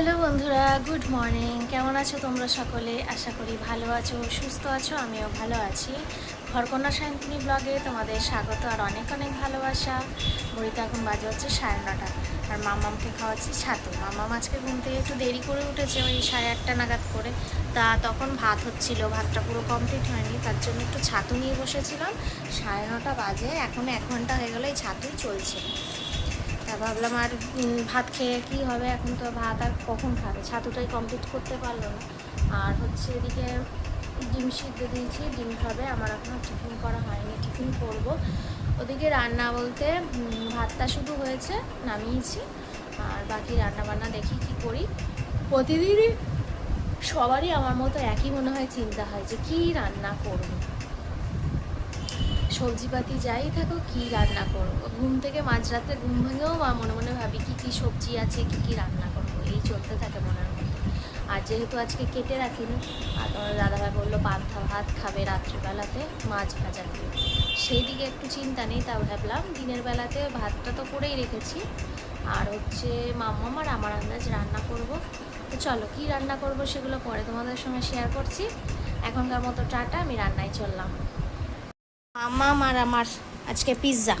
Hello বন্ধুরা, good morning. কেমন আছো তোমরা সকলে? আশা করি ভালো আছো, সুস্থ আছো, আমিও ভালো আছি। ঘরকন্যা সায়ন্তিনী ব্লগে তোমাদের স্বাগত আর অনেক অনেক ভালোবাসা। ঘড়িতে এখন বাজে হচ্ছে সাড়ে নটা, আর মামামকে খাওয়াচ্ছি ছাতু। মামাম আজকে ঘুম থেকে একটু দেরি করে উঠেছে, ওই সাড়ে আটটা নাগাদ করে। তা তখন ভাত হচ্ছিল, ভাতটা পুরো কমপ্লিট হয়নি, তার জন্য একটু ছাতু নিয়ে বসেছিলাম। সাড়ে নটা বাজে, এখন এক ঘণ্টা হয়ে গেলে, এই ছাতুই চলছে। তা ভাবলাম আর ভাত খেয়ে কি হবে? এখন তো ভাত আর কখন খাবে? ছাতুটাই কমপ্লিট করতে পারল না। আর হচ্ছে এদিকে ডিম সিদ্ধ দিয়েছি, ডিম খাবে। আমার এখনও টিফিন করা হয়নি টিফিন করব। ওদিকে রান্না বলতে ভাতটা শুধু হয়েছে, নামিয়েছি। আর বাকি রান্না বান্না দেখি কি করি। প্রতিদিনই সবারই আমার মতো একই মনে হয় চিন্তা হয় যে কী রান্না করব। সবজিপাতি যাই থাকো কি রান্না করব। ঘুম থেকে মাঝরাতে ঘুম ভেঙেও বা মনে মনে ভাবি কি কি সবজি আছে, কি কি রান্না করব। এই চলতে থাকে মনের মধ্যে। আর যেহেতু আজকে কেটে রাখিনি আর তোমার দাদাভাই বলল পান্তা ভাত খাবে রাত্রিবেলাতে, মাছ ভাজা দিয়ে সেই দিকে একটু চিন্তা নেই, তাও ভাবলাম দিনের বেলাতে ভাতটা তো করেই রেখেছি। আর হচ্ছে মাম্মাম আর আমার আন্দাজ রান্না করব। তো চলো, কি রান্না করব সেগুলো পরে তোমাদের সঙ্গে শেয়ার করছি। এখনকার মতো টাটা, আমি রান্নায় চললাম। মামা আর আমার আজকে পিৎজা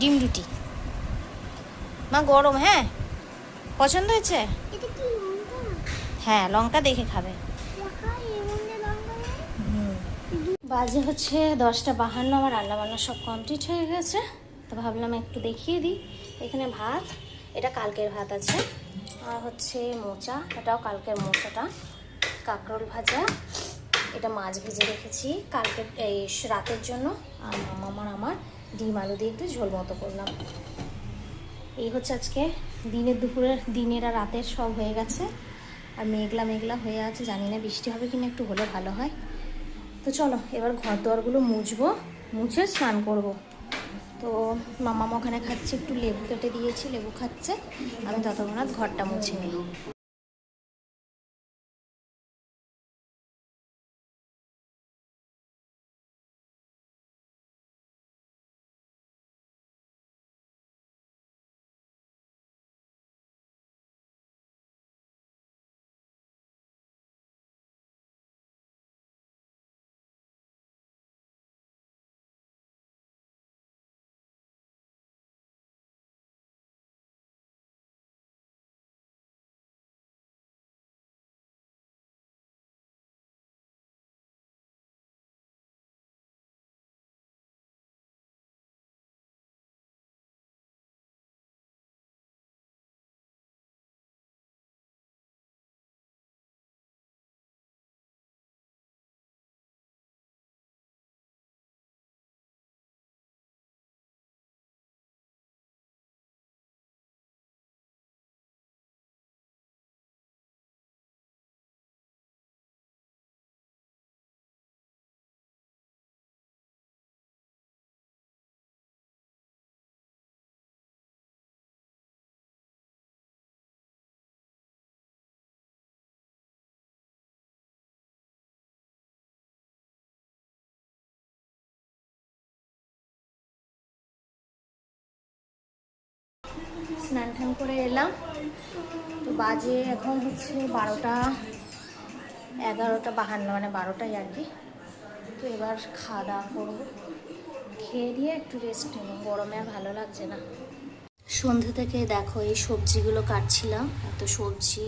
ডিম রুটি। মা গরম হ্যাঁ? পছন্দ হয়েছে? হ্যাঁ লঙ্কা দেখে খাবে। বাজে হচ্ছে দশটা বাহান্ন আমার রান্না বান্না সব কমপ্লিট হয়ে গেছে। তো ভাবলাম একটু দেখিয়ে দিই। এখানে ভাত এটা কালকের ভাত আছে। আর হচ্ছে মোচা এটাও কালকের মোচাটা। কাঁকরোল ভাজা। এটা মাছ ভেজে রেখেছি কালকে এই রাতের জন্য। আর মামার আমার ডিম আলু দিয়ে একটু ঝোল মতো করলাম। এই হচ্ছে আজকে দিনের দুপুরের দিনের আর রাতের সব হয়ে গেছে। আর মেঘলা মেঘলা হয়ে আছে, জানি না বৃষ্টি হবে কিনা, একটু হলে ভালো হয়। তো চলো, এবার ঘর দোয়ারগুলো মুছবো, মুছে স্নান করব। তো মামা ওখানে খাচ্ছে, একটু লেবু কেটে দিয়েছি, লেবু খাচ্ছে। আমি ততক্ষণাৎ ঘরটা মুছে নিই। স্নান টান করে এলাম। তো বাজে এখন হচ্ছে বারোটা, এগারোটা বাহান্ন মানে বারোটাই আর কি। তো এবার খাওয়া দাওয়া করব। খেয়ে দিয়ে একটু রেস্ট নেব। গরমে আর ভালো লাগছে না। সন্ধে থেকে দেখো এই সবজিগুলো কাটছিলাম। এত সবজি,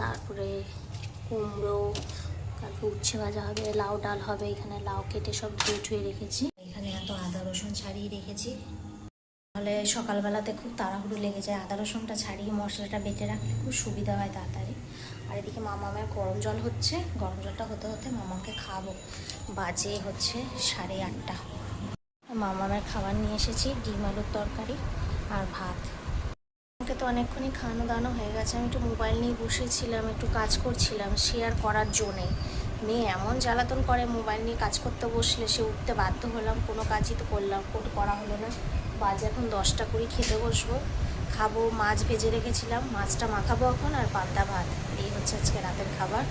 তারপরে কুমড়ো, তারপর উচ্ছে ভাজা হবে, লাউ ডাল হবে, এখানে লাউ কেটে সব ধুয়ে ধুয়ে রেখেছি। এখানে এত আদা, রসুন ছাড়িয়ে রেখেছি। তাহলে সকালবেলাতে খুব তাড়াহুড়ো লেগে যায়। আদা রসুনটা ছাড়িয়ে মশলাটা বেটে রাখলে খুব সুবিধা হয় তাড়াতাড়ি। আর এদিকে মামামের গরম জল হচ্ছে। গরম জলটা হতে হতে মামাকে খাব বাজে হচ্ছে সাড়ে আটটা। মামামের খাবার নিয়ে এসেছি, ডিম আলুর তরকারি আর ভাত। আমাকে তো অনেকক্ষণই খাওয়ানো দাওয়ানো হয়ে গেছে। আমি একটু মোবাইল নিয়ে বসেছিলাম, একটু কাজ করছিলাম শেয়ার করার জন্যে মেয়ে এমন জ্বালাতন করে, মোবাইল নিয়ে কাজ করতে বসলে সে উঠতে বাধ্য হলাম, কোনো কাজই তো করলাম কোনো করা হলো না। বাজে এখন দশটা কুড়ি খেতে বসবো। খাব, মাছ ভেজে রেখেছিলাম, মাছটা মাখাবো এখন আর পান্তা ভাত। এই হচ্ছে আজকে রাতের খাবার।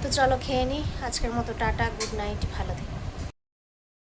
তো চলো খেয়ে নিই আজকের মতো টাটা, গুড নাইট, ভালো থেকো।